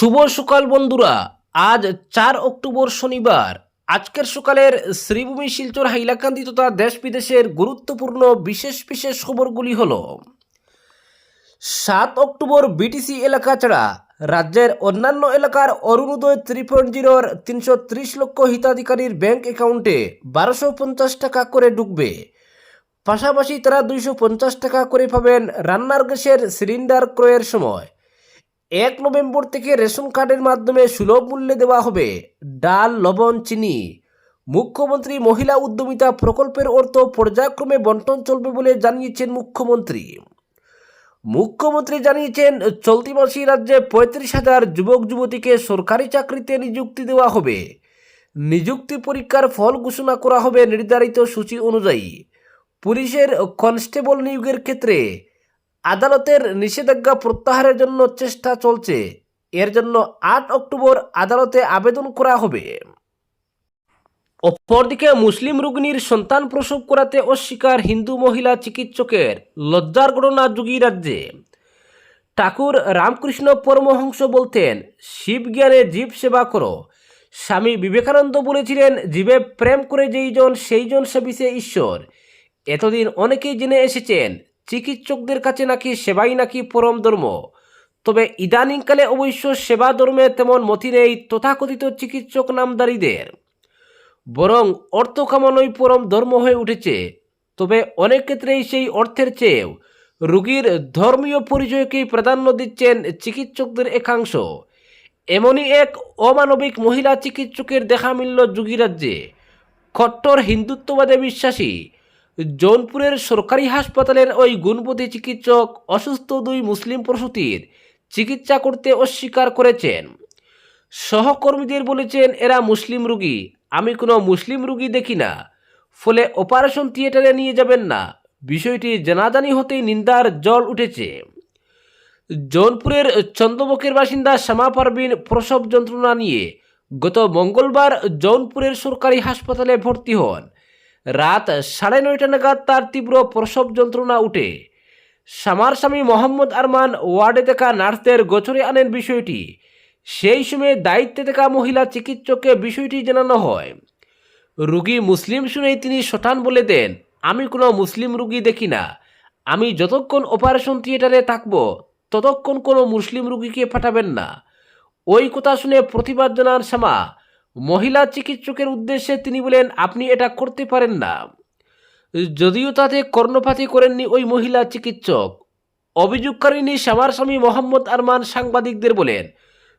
শুভ সকাল বন্ধুরা। আজ চার অক্টোবর শনিবার। আজকের সকালের শ্রীভূমি, শিলচর, হাইলাকান্দি তথা দেশ বিদেশের গুরুত্বপূর্ণ বিশেষ বিশেষ খবরগুলি হল, সাত অক্টোবর বিটিসি এলাকা ছাড়া রাজ্যের অন্যান্য এলাকার অরুণোদয় থ্রি পয়েন্ট জিরোর তিনশো ত্রিশ লক্ষ হিতাধিকারীর ব্যাংক অ্যাকাউন্টে বারোশো পঞ্চাশ টাকা করে ঢুকবে। পাশাপাশি তারা দুইশো পঞ্চাশ টাকা করে পাবেন রান্নার গ্যাসের সিলিন্ডার ক্রয়ের সময়। এক নভেম্বর থেকে রেশন কার্ডের মাধ্যমে সুলভ মূল্যে দেওয়া হবে ডাল, লবণ, চিনি। মুখ্যমন্ত্রী মহিলা উদ্যমিতা প্রকল্পের অর্থ পর্যায়ক্রমে বন্টন চলবে বলে জানিয়েছেন মুখ্যমন্ত্রী। মুখ্যমন্ত্রী জানিয়েছেন, চলতি মাসে রাজ্যে পঁয়ত্রিশ হাজার যুবক, যুবতীকে সরকারি চাকরিতে নিযুক্তি দেওয়া হবে। নিযুক্তি পরীক্ষার ফল ঘোষণা করা হবে নির্ধারিত সূচি অনুযায়ী। পুলিশের কনস্টেবল নিয়োগের ক্ষেত্রে আদালতের নিষেধাজ্ঞা প্রত্যাহারের জন্য চেষ্টা চলছে। এর জন্য আট অক্টোবর আদালতে আবেদন করা হবে। অপরদিকে মুসলিম রুগ্নির সন্তান প্রসব করাতে অস্বীকার হিন্দু মহিলা চিকিৎসকের লজ্জার ঘটনা যুগী রাজ্যে। ঠাকুর রামকৃষ্ণ পরমহংস বলতেন, শিব জ্ঞানে জীব সেবা করো। স্বামী বিবেকানন্দ বলেছিলেন, জীবে প্রেম করে যেই জন, সেই জন সেবিছে ঈশ্বর। এতদিন অনেকেই জেনে এসেছেন চিকিৎসকদের কাছে নাকি সেবাই নাকি পরম ধর্ম? তবে ইদানিংকালে অবশ্য সেবা ধর্মে তেমন মতি নেই তথাকথিত চিকিৎসক নামদারীদের। বরং অর্থ কামানোই পরম ধর্ম হয়ে উঠেছে। তবে অনেক ক্ষেত্রেই সেই অর্থের চেয়েও রোগীর ধর্মীয় পরিচয়কেই প্রাধান্য দিচ্ছেন চিকিৎসকদের একাংশ। এমনই এক অমানবিক মহিলা চিকিৎসকের দেখা মিলল যোগীরাজ্যে। কট্টর হিন্দুত্ববাদে বিশ্বাসী জৌনপুরের সরকারি হাসপাতালের ওই গুণপতি চিকিৎসক অসুস্থ দুই মুসলিম প্রসূতির চিকিৎসা করতে অস্বীকার করেছেন। সহকর্মীদের বলেছেন, এরা মুসলিম রুগী। আমি কোনো মুসলিম রুগী দেখি না। ফলে অপারেশন থিয়েটারে নিয়ে যাবেন না। বিষয়টি জানাজানি হতেই নিন্দার জল উঠেছে। জৌনপুরের চন্দ্রবকের বাসিন্দা শ্যামা পারবিন প্রসব যন্ত্রণা নিয়ে গত মঙ্গলবার জৌনপুরের সরকারি হাসপাতালে ভর্তি হন। রাত সাড়ে নয়টা নাগাদ তার তীব্র প্রসব যন্ত্রণা উঠে। সামার স্বামী মোহাম্মদ আরমান ওয়ার্ডে থাকা নার্সদের গোচরে আনেন বিষয়টি। সেই সময়ে দায়িত্বে থাকা মহিলা চিকিৎসককে বিষয়টি জানানো হয়। রুগী মুসলিম শুনেই তিনি শটান বলে দেন, আমি কোনো মুসলিম রুগী দেখি না। আমি যতক্ষণ অপারেশন থিয়েটারে থাকব, ততক্ষণ কোনো মুসলিম রুগীকে পাঠাবেন না। ওই কথা শুনে প্রতিবাদ জানান শ্যামা মহিলা চিকিৎসকের উদ্দেশ্যে তিনি বলেন, আপনি এটা করতে পারেন না। যদিও তাতে কর্ণপাতি করেননি ওই মহিলা চিকিৎসক। অভিযোগকারিনী শ্যামার স্বামী মোহাম্মদ আরমান সাংবাদিকদের বলেন,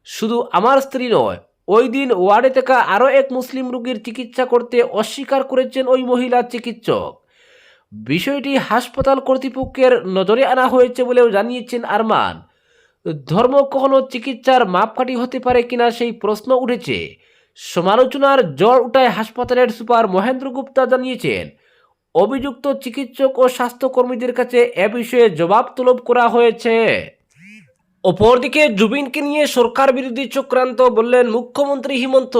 শুধু আমার স্ত্রী নয়, ওই দিন ওয়ার্ডে থাকা আরও এক মুসলিম রোগীর চিকিৎসা করতে অস্বীকার করেছেন ওই মহিলা চিকিৎসক। বিষয়টি হাসপাতাল কর্তৃপক্ষের নজরে আনা হয়েছে বলেও জানিয়েছেন আরমান। ধর্ম কখনো চিকিৎসার মাপকাঠি হতে পারে কিনা সেই প্রশ্ন উঠেছে। সমালোচনার জল উঠায় হাসপাতালের সুপার মহেন্দ্র গুপ্তা জানিয়েছেন, অভিযুক্ত চিকিৎসক ও স্বাস্থ্যকর্মীদের কাছে এ বিষয়ে জবাব তলব করা হয়েছে। অপরদিকে জুবিনকে নিয়ে সরকার বিরোধী চক্রান্ত বললেন মুখ্যমন্ত্রী হিমন্ত।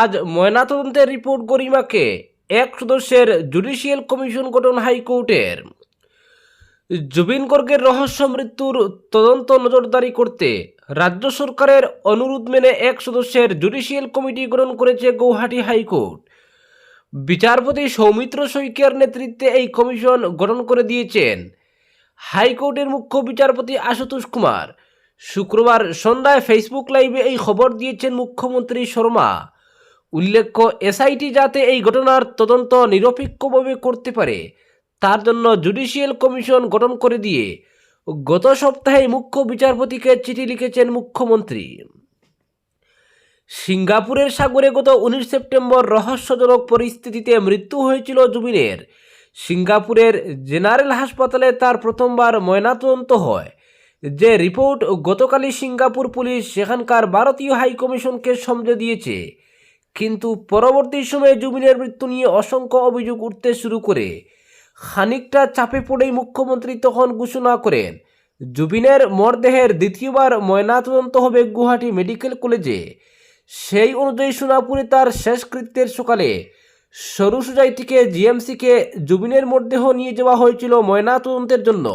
আজ ময়নাতদন্তের রিপোর্ট গরিমাকে, এক সদস্যের জুডিশিয়াল কমিশন গঠন হাইকোর্টের। জুবিন গর্গের রহস্য মৃত্যুর তদন্ত নজরদারি করতে রাজ্য সরকারের অনুরোধ মেনে এক সদস্যের জুডিশিয়াল কমিটি গঠন করেছে গৌহাটি হাইকোর্ট। বিচারপতি সৌমিত্র শইকিয়ার নেতৃত্বে এই কমিশন গঠন করে দিয়েছেন। হাইকোর্টের মুখ্য বিচারপতি আশুতোষ কুমার। শুক্রবার সন্ধ্যায় ফেসবুক লাইভে এই খবর দিয়েছেন মুখ্যমন্ত্রী শর্মা। উল্লেখ্য, এসআইটি যাতে এই ঘটনার তদন্ত নিরপেক্ষভাবে করতে পারে, তার জন্য জুডিশিয়াল কমিশন গঠন করে দিয়ে গত সপ্তাহে মুখ্য বিচারপতিকে চিঠি লিখেছেন মুখ্যমন্ত্রী। সিঙ্গাপুরের সাগরে গত উনিশ সেপ্টেম্বর রহস্যজনক পরিস্থিতিতে মৃত্যু হয়েছিল জুবিনের। সিঙ্গাপুরের জেনারেল হাসপাতালে তার প্রথমবার ময়নাতদন্ত হয়। যে রিপোর্ট গতকালই সিঙ্গাপুর পুলিশ সেখানকার ভারতীয় হাইকমিশনকে সমঝে দিয়েছে। কিন্তু পরবর্তী সময়ে জুবিনের মৃত্যু নিয়ে অসংখ্য অভিযোগ উঠতে শুরু করে। খানিকটা চাপে পড়েই মুখ্যমন্ত্রী তখন ঘোষণা করেন, জুবিনের মরদেহের দ্বিতীয়বার ময়নাতদন্ত হবে গুয়াহাটি মেডিকেল কলেজে। সেই অনুযায়ী সোনাপুরে তার শেষকৃত্যের সকালে সরুসুজাই থেকে জিএমসিকে জুবিনের মরদেহ নিয়ে যাওয়া হয়েছিল ময়নাতদন্তের জন্য।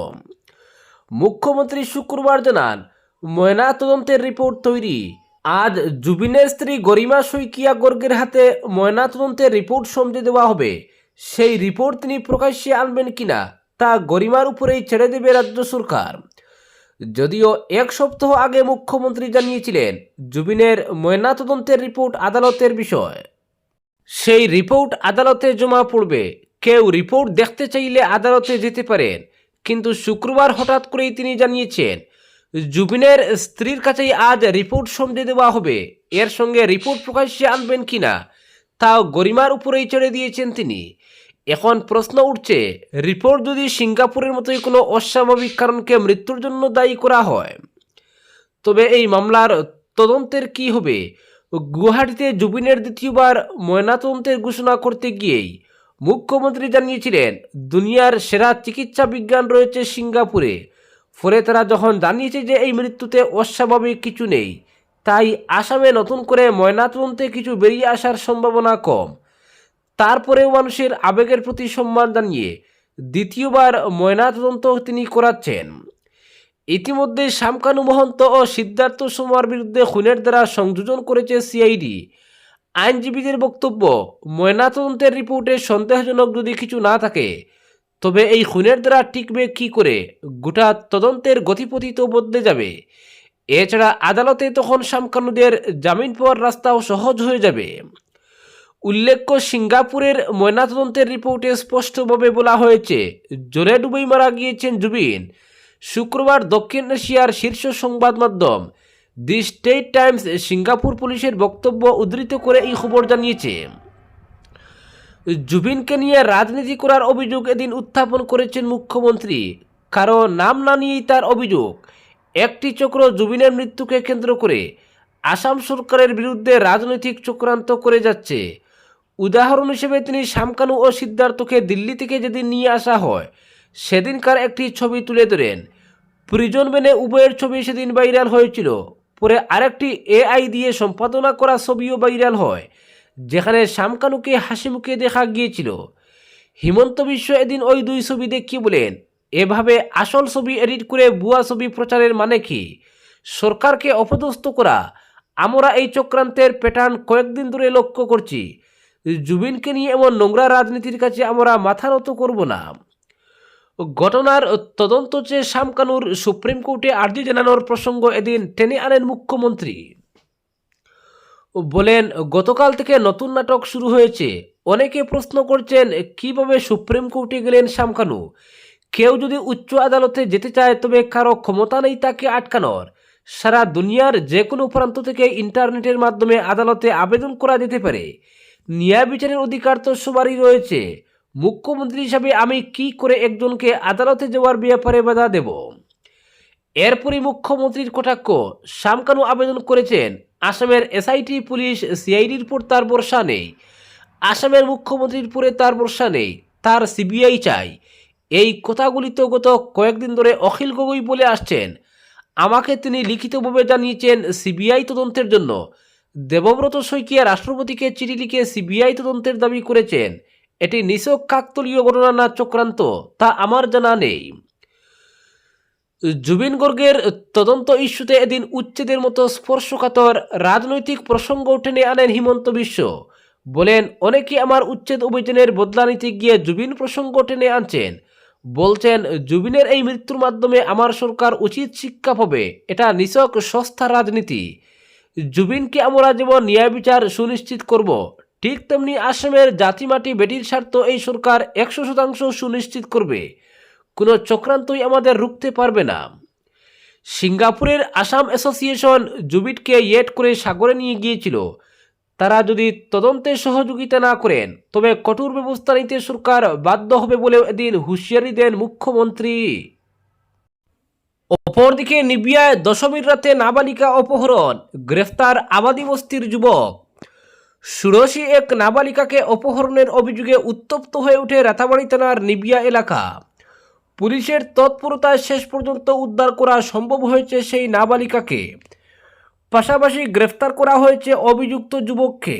মুখ্যমন্ত্রী শুক্রবার জানান ময়না তদন্তের রিপোর্ট তৈরি। আজ জুবিনের স্ত্রী গরিমা শইকিয়া গর্গের হাতে ময়না তদন্তের রিপোর্ট সমঝে দেওয়া হবে। সেই রিপোর্ট তিনি প্রকাশ্যে আনবেন কিনা, তা গরিমার উপরেই ছেড়ে দেবে রাজ্য সরকার। যদিও এক সপ্তাহ আগে মুখ্যমন্ত্রী জানিয়েছিলেন, জুবিনের ময়নাতদন্তের রিপোর্ট আদালতের বিষয়। সেই রিপোর্ট আদালতে জমা পড়বে। কেউ রিপোর্ট দেখতে চাইলে আদালতে যেতে পারেন, কিন্তু শুক্রবার হঠাৎ করেই তিনি জানিয়েছেন, জুবিনের স্ত্রীর কাছেই আজ রিপোর্ট সমঝে দেওয়া হবে। এর সঙ্গে রিপোর্ট প্রকাশ্যে আনবেন কিনা তাও গরিমার উপরেই ছেড়ে দিয়েছেন তিনি। এখন প্রশ্ন উঠছে, রিপোর্ট যদি সিঙ্গাপুরের মতোই কোনো অস্বাভাবিক কারণকে মৃত্যুর জন্য দায়ী করা হয়, তবে এই মামলার তদন্তের কি হবে? গুয়াহাটিতে জুবিনের দ্বিতীয়বার ময়নাতদন্তের ঘোষণা করতে গিয়েই মুখ্যমন্ত্রী জানিয়েছিলেন, দুনিয়ার সেরা চিকিৎসা বিজ্ঞান রয়েছে সিঙ্গাপুরে। ফলে তারা যখন জানিয়েছে যে এই মৃত্যুতে অস্বাভাবিক কিছু নেই তাই আসামে নতুন করে ময়নাতদন্তে কিছু বেরিয়ে আসার সম্ভাবনা কম। তারপরেও মানুষের আবেগের প্রতি সম্মান জানিয়ে দ্বিতীয়বার ময়নাতদন্ত তিনি করাচ্ছেন। ইতিমধ্যে শামকানু মহন্ত ও সিদ্ধার্থ সোমার বিরুদ্ধে খুনের দ্বারা সংযোজন করেছে সিআইডি। আইনজীবীদের বক্তব্য, ময়নাতদন্তের রিপোর্টে সন্দেহজনক যদি কিছু না থাকে, তবে এই খুনের দ্বারা টিকবে কি করে? গোটা তদন্তের গতিপথি তো বদলে যাবে। এছাড়া আদালতে তখন শামকানুদের জামিন পাওয়ার রাস্তাও সহজ হয়ে যাবে। উল্লেখ্য, সিঙ্গাপুরের ময়নাতদন্তের রিপোর্টে স্পষ্টভাবে বলা হয়েছে জলে ডুবেই মারা গিয়েছেন জুবিন। শুক্রবার দক্ষিণ এশিয়ার শীর্ষ সংবাদ মাধ্যম দি স্টেট টাইমস সিঙ্গাপুর পুলিশের বক্তব্য উদ্ধৃত করে এই খবর জানিয়েছে। জুবিনকে নিয়ে রাজনীতি করার অভিযোগ এদিন উত্থাপন করেছেন মুখ্যমন্ত্রী। কারণ নাম না নিয়েই তার অভিযোগ। একটি চক্র জুবিনের মৃত্যুকে কেন্দ্র করে আসাম সরকারের বিরুদ্ধে রাজনৈতিক চক্রান্ত করে যাচ্ছে। উদাহরণ হিসেবে তিনি শামকানু ও সিদ্ধার্থকে দিল্লি থেকে যেদিন নিয়ে আসা হয়, সেদিনকার একটি ছবি তুলে ধরেন। প্রিজন বেনে উভয়ের ছবি সেদিন ভাইরাল হয়েছিল। পরে আরেকটি এআই দিয়ে সম্পাদনা করা ছবিও ভাইরাল হয়, যেখানে শামকানুকে হাসি মুখে দেখা গিয়েছিল। হিমন্ত বিশ্ব এদিন ওই দুই ছবি দেখিয়ে বলেন এভাবে আসল ছবি এডিট করে ভুয়া ছবি প্রচারের মানে কি? সরকারকে অপদস্থ করা? আমরা এই চক্রান্তের প্যাটার্ন কয়েকদিন ধরে লক্ষ্য করছি। জুবিনকে নিয়ে এমন নোংরা রাজনীতির কাছে আমরা মাথা নত করব না। ঘটনার তদন্ত চেয়ে শামকানুর সুপ্রিম কোর্টে আর্জি জানানোর প্রসঙ্গ এদিন টেনে আনেন মুখ্যমন্ত্রী। বলেন, গতকাল থেকে নতুন নাটক শুরু হয়েছে। অনেকে প্রশ্ন করছেন, কীভাবে সুপ্রিম কোর্টে গেলেন শামকানু কেউ যদি উচ্চ আদালতে যেতে চায়, তবে কারও ক্ষমতা নেই তাকে আটকানোর। সারা দুনিয়ার যে কোনো প্রান্ত থেকে ইন্টারনেটের মাধ্যমে আদালতে আবেদন করা যেতে পারে। ন্যায় বিচারের অধিকার তো সবারই রয়েছে। মুখ্যমন্ত্রী হিসাবে আমি কি করে একজনকে আদালতে যাওয়ার ব্যাপারে বাধা দেব? এরপরই মুখ্যমন্ত্রীর কটাক্ষ। শামকানু আবেদন করেছেন। আসামের এসআইটি পুলিশ সিআইডির উপর তার ভরসা নেই। আসামের মুখ্যমন্ত্রীর উপরে তার ভরসা নেই। তার সিবিআই চাই। এই কথাগুলি তো গত কয়েকদিন ধরে অখিল গগৈ বলে আসছেন। আমাকে তিনি লিখিতভাবে জানিয়েছেন সিবিআই তদন্তের জন্য। দেবব্রত শইকিয়া রাষ্ট্রপতিকে চিঠি লিখে সিবিআই তদন্তের দাবি করেছেন। এটি নিছক কাকতলীয় ঘটনা না চক্রান্ত, তা আমার জানা নেই। জুবিন গর্গের তদন্ত ইস্যুতে এদিন উচ্ছেদের মতো স্পর্শকাতর রাজনৈতিক প্রসঙ্গ টেনে আনেন হিমন্ত বিশ্ব। বলেন, অনেকে আমার উচ্ছেদ অভিযানের বদলা নিতে গিয়ে জুবিন প্রসঙ্গ টেনে আনছেন। বলছেন, জুবিনের এই মৃত্যুর মাধ্যমে আমার সরকার উচিত শিক্ষা পাবে। এটা নিছক সস্তা রাজনীতি। জুবিনকে আমরা যেমন ন্যায় বিচার সুনিশ্চিত করব, ঠিক তেমনি আসামের জাতিমাটি বেটির স্বার্থ এই সরকার একশো শতাংশ সুনিশ্চিত করবে। কোনো চক্রান্তই আমাদের রুখতে পারবে না। সিঙ্গাপুরের আসাম অ্যাসোসিয়েশন জুবিটকে ইয়েট করে সাগরে নিয়ে গিয়েছিল। তারা যদি তদন্তে সহযোগিতা না করেন, তবে কঠোর ব্যবস্থা নিতে সরকার বাধ্য হবে বলেও এদিন হুঁশিয়ারি দেন মুখ্যমন্ত্রী। অপরদিকে, নিবিয়ায় দশমীর রাতে নাবালিকা অপহরণ, গ্রেফতার আবাদি বস্তির যুবক। ষোড়শী এক নাবালিকাকে অপহরণের অভিযোগে উত্তপ্ত হয়ে ওঠে রাতাবাড়ি থানার নিবিয়া এলাকা। পুলিশের তৎপরতায় শেষ পর্যন্ত উদ্ধার করা সম্ভব হয়েছে সেই নাবালিকাকে। পাশাপাশি গ্রেফতার করা হয়েছে অভিযুক্ত যুবককে।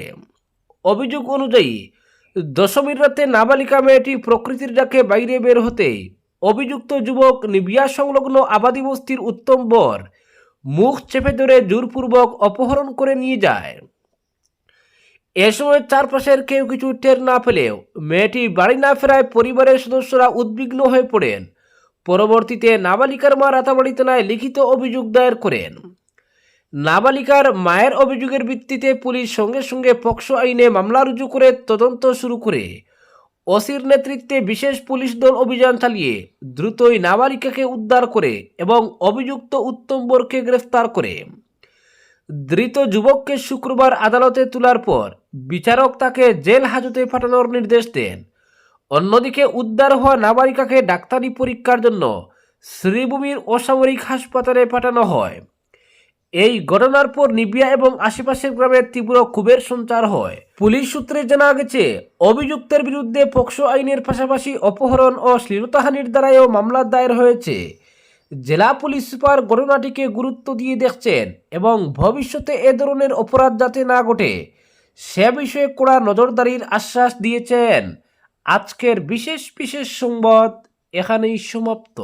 অভিযোগ অনুযায়ী, দশমীর রাতে নাবালিকা মেয়েটি প্রকৃতির ডাকে বাইরে বের হতে অভিযুক্ত যুবক নিবিয়া সংলগ্ন আবাদি বস্তির উত্তম বর মুখ চেপে ধরে জোরপূর্বক অপহরণ করে নিয়ে যায়। এ সময় চারপাশের কেউ কিছু টের না পেলেও মেয়েটি বাড়ি না ফেরায় পরিবারের সদস্যরা উদ্বিগ্ন হয়ে পড়েন। পরবর্তীতে নাবালিকার মা রাতাবাড়ি থানায় লিখিত অভিযোগ দায়ের করেন। নাবালিকার মায়ের অভিযোগের ভিত্তিতে পুলিশ সঙ্গে সঙ্গে পক্সো আইনে মামলা রুজু করে তদন্ত শুরু করে। ওসির নেতৃত্বে বিশেষ পুলিশ দল অভিযান চালিয়ে দ্রুতই নাবালিকাকে উদ্ধার করে এবং অভিযুক্ত উত্তম বোরকে গ্রেফতার করে। ধৃত যুবককে শুক্রবার আদালতে তোলার পর বিচারক তাকে জেল হাজতে পাঠানোর নির্দেশ দেন। অন্যদিকে উদ্ধার হওয়া নাবালিকাকে ডাক্তারি পরীক্ষার জন্য শ্রীভূমির অসামরিক হাসপাতালে পাঠানো হয়। এই ঘটনার পর নিবিয়া এবং আশেপাশের গ্রামে তীব্র ক্ষোভের সঞ্চার হয়। পুলিশ সূত্রে জানা গেছে, অভিযুক্তের বিরুদ্ধে পক্সো আইনের পাশাপাশি অপহরণ ও শ্লীলতাহানির দ্বারাও মামলা দায়ের হয়েছে। জেলা পুলিশ সুপার ঘটনাটিকে গুরুত্ব দিয়ে দেখছেন এবং ভবিষ্যতে এ ধরনের অপরাধ যাতে না ঘটে, সে বিষয়ে কড়া নজরদারির আশ্বাস দিয়েছেন। আজকের বিশেষ বিশেষ সংবাদ এখানেই সমাপ্ত।